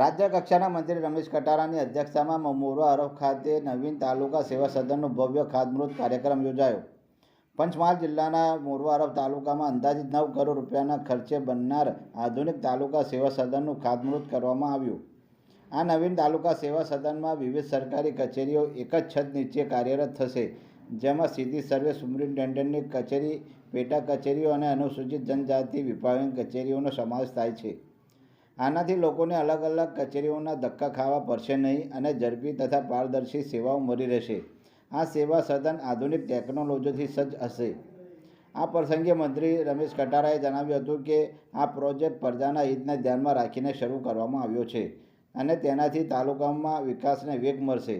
રાજ્ય કક્ષાના મંત્રી રમેશ કટારાની અધ્યક્ષતામાં મોરવા હરફ ખાતે નવીન તાલુકા સેવા સદનનો ભવ્ય ખાતમુહૂર્ત કાર્યક્રમ યોજાયો. પંચમહાલ જિલ્લાના મોરવા અરબ તાલુકામાં અંદાજિત નવ કરોડ રૂપિયાના ખર્ચે બનનાર આધુનિક તાલુકા સેવા સદનનું ખાતમુહૂર્ત કરવામાં આવ્યું. આ નવીન તાલુકા સેવા સદનમાં વિવિધ સરકારી કચેરીઓ એક જ છત નીચે કાર્યરત થશે, જેમાં સીધી સર્વે સુપ્રિન્ટેન્ડન્ટની કચેરી, પેટા કચેરીઓ અને અનુસૂચિત જનજાતિ વિભાગની કચેરીઓનો સમાવેશ થાય છે. આનાથી લોકોને અલગ અલગ કચેરીઓના ધક્કા ખાવા પડશે નહીં અને ઝડપી તથા પારદર્શી સેવાઓ મળી રહેશે. આ સેવા સદન આધુનિક ટેકનોલોજીથી સજ્જ હશે. આ પ્રસંગે મંત્રી રમેશ કટારાએ જણાવ્યું હતું કે, આ પ્રોજેક્ટ પ્રજાના હિતને ધ્યાનમાં રાખીને શરૂ કરવામાં આવ્યો છે અને તેનાથી તાલુકામાં વિકાસને વેગ મળશે.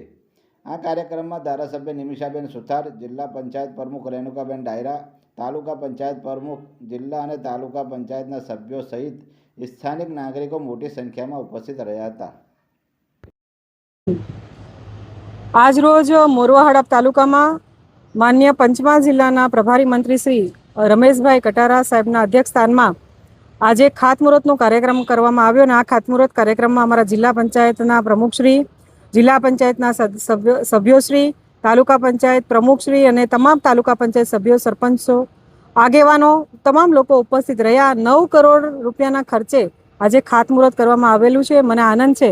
આ કાર્યક્રમમાં ધારાસભ્ય નિમિષાબેન સુથાર, જિલ્લા પંચાયત પ્રમુખ રેણુકાબેન ડાયરા, તાલુકા પંચાયત પ્રમુખ, જિલ્લા અને તાલુકા પંચાયતના સભ્યો સહિત સ્થાનિક નાગરિકો મોટી સંખ્યામાં ઉપસ્થિત રહ્યા હતા. આજરોજ મોરવા હડપ તાલુકામાં માન્ય પંચમહાલ જિલ્લાના પ્રભારી મંત્રી શ્રી રમેશભાઈ કટારા સાહેબના અધ્યક્ષસ્થાનમાં આજે ખાતમુહૂર્તનો કાર્યક્રમ કરવામાં આવ્યો અને આ ખાતમુહૂર્ત કાર્યક્રમમાં અમારા જિલ્લા પંચાયતના પ્રમુખશ્રી જિલ્લા પંચાયતના સભ્યો સભ્યોશ્રી તાલુકા પંચાયત પ્રમુખશ્રી અને તમામ તાલુકા પંચાયત સભ્યો, સરપંચો આગેવાનો તમામ લોકો ઉપસ્થિત રહ્યા. નવ કરોડ રૂપિયાના ખર્ચે આજે ખાતમુહૂર્ત કરવામાં આવેલું છે. મને આનંદ છે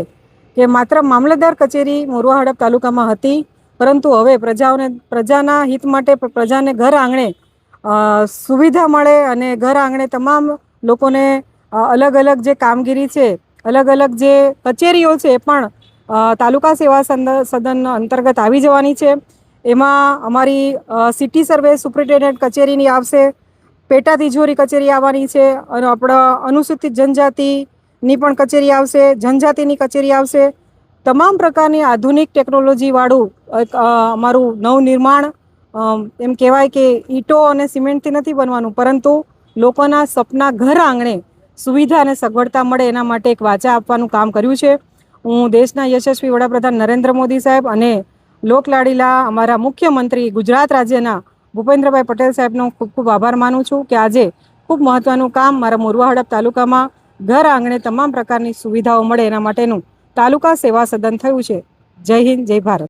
કે માત્ર મામલતદાર કચેરી મોરવા હડપ તાલુકામાં હતી, પરંતુ હવે પ્રજાઓને, પ્રજાના હિત માટે પ્ર- પ્રજાને ઘર આંગણે સુવિધા મળે અને ઘર આંગણે તમામ લોકોને અલગ અલગ જે કામગીરી છે, અલગ અલગ જે કચેરીઓ છે એ પણ તાલુકા સેવા સંદ- સદન અંતર્ગત આવી જવાની છે. એમાં અમારી સિટી સર્વે સુપ્રિન્ટેન્ડન્ટ કચેરીની આવશે પેટા તિજોરી કચેરી આવવાની છે, અને આપણા અનુસૂચિત જનજાતિની પણ કચેરી આવશે, જનજાતિની કચેરી આવશે. તમામ પ્રકારની આધુનિક ટેકનોલોજીવાળું એક અમારું નવનિર્માણ એમ કહેવાય કે ઈંટો અને સિમેન્ટથી નથી બનવાનું, પરંતુ લોકોના સપના ઘર આંગણે સુવિધા અને સગવડતા મળે એના માટે એક વાચા આપવાનું કામ કર્યું છે. હું દેશના યશસ્વી વડાપ્રધાન નરેન્દ્ર મોદી સાહેબ અને લોકલાડીલા અમારા મુખ્યમંત્રી ગુજરાત રાજ્યના ભૂપેન્દ્રભાઈ પટેલ સાહેબનો ખૂબ ખૂબ આભાર માનું છું કે આજે ખૂબ મહત્ત્વનું કામ મારા મોરવા હડપ તાલુકામાં ઘર આંગણે તમામ પ્રકારની સુવિધાઓ મળે એના માટેનું તાલુકા સેવા સદન થયું છે. જય હિન્દ, જય ભારત.